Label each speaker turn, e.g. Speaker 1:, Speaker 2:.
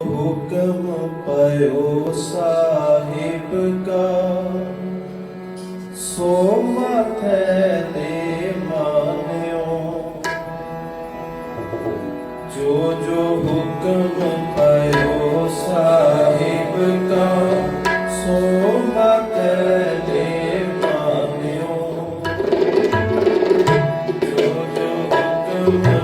Speaker 1: ਹੁਕਮ ਪਇਓ ਸਾਹਿਬ ਕਾ। ਸੋ ਮਥੈ ਤੇ ਮਾਨਿਓ। ਜੋ ਜੋ ਹੁਕਮ ਪਇਓ ਸਾਹਿਬ ਕਾ, ਸੋ ਮਥੈ ਤੇ ਮਾਨਿਓ। ਜੋ ਜੋ